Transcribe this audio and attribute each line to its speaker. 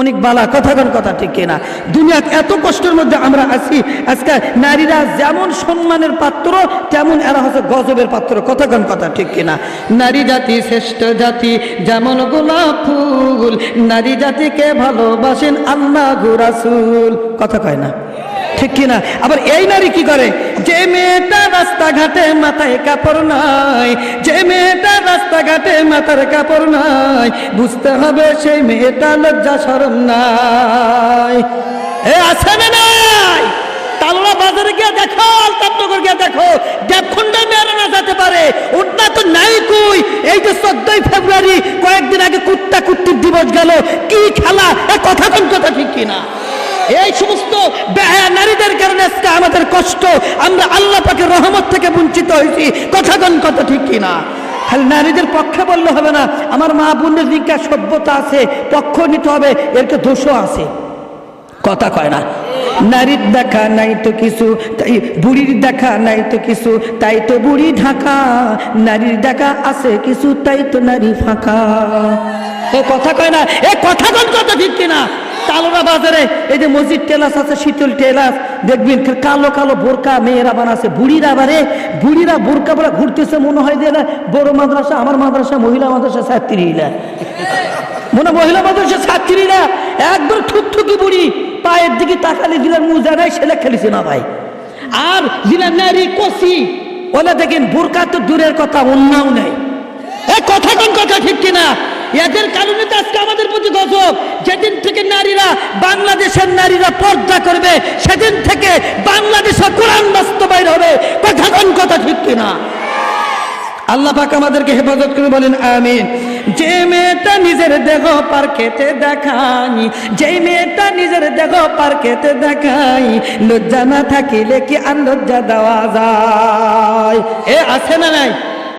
Speaker 1: অনেক বালা, কথা কোন কথা ঠিক কিনা। দুনিয়াত এত কষ্টের মধ্যে আমরা আছি, আজকে নারীরা যেমন সম্মানের পাত্র, তেমন এরা হচ্ছে গজবের পাত্র, কথা কোন কথা ঠিক কিনা। নারী জাতি শ্রেষ্ঠ জাতি, যেমন গোলাপ ফুল, নারী জাতিকে ভালোবাসেন আল্লাহ গুরাসুল কথা কয় না। ঠিক কিনা? আবার এই নারী কি করে? যে মেয়েটা রাস্তাঘাটে মাথায় কাপড় নাই, যে মেয়েটা রাস্তাঘাটে মাথার কাপড় নাই, বুঝতে হবে সেই মেয়েটা লজ্জা সরম নাই। আছে নাই? দেখো নাই ফেব্রুয়ারি, কয়েকদিন আগে কুত্তা দিবস গেল, কি খেলা? এই সমস্ত কারণে আমাদের কষ্ট, আমরা আল্লাহ পাকের রহমত থেকে বঞ্চিত হয়েছি, কথা কোন কথা ঠিক কিনা? খালি নারীদের পক্ষে বললে হবে না। আমার মা বোনের দিকে সভ্যতা আছে, পক্ষ নিতে হবে, এর তো দোষও আছে। কথা কয় না। নারীর দেখা নাই তো কিছু, তাই বুড়ির দেখা নাই তো কিছু, তাই তো বুড়ি ঢাকা। নারীর দেখা আছে কিছু, তাই তো নারী ফাঁকা। এ কথা কয় না, এ কথা কথা ঠিক কিনা? তালোরা বাজারে? এই যে মসজিদ টেলাস আছে, শীতল টেলাস। দেখবেন কালো কালো বোরকা মেয়েরা বানাচ্ছে বুড়িরা বারে, বুড়িরা বোরকা বলে ঘুরতেছে, মনে হয় যে বড় মাদ্রাসা, আমার মাদ্রাসা, মহিলা মাদ্রাসা ছাত্রীরা মনে মহিলা মাদ্রাসা ছাত্রীরা একবার ঠুকঠুকি বুড়ি। পায়ের দিকে তাকালে দিলার মুজা নাই সেটা খেলেছে না ভাই। আর যিনা নারী কষি। ওলা দেখেন বোরকা তো দূরের কথা, অন্যও নেই। এ কথা কোন কথা ঠিক কিনা? এদের কারণে তো আজকে আমাদের প্রতি গজব। যেদিন থেকে নারীরা, বাংলাদেশের নারীরা পর্দা করবে, সেদিন থেকে বাংলাদেশে কোরআন বাস্তবায়ন হবে। কথা কোন কথা ঠিক কিনা? আল্লাহ পাক আমাদেরকে হেফাজত করে বলেন, আমিন। যে মেয়েটা নিজের দেহ পার খেতে দেখাই যে মেয়েটা নিজের দেহ পার খেতে দেখাই লজ্জা না থাকিলে কি আর লজ্জা দেওয়া যায়? এ আছে না নাই?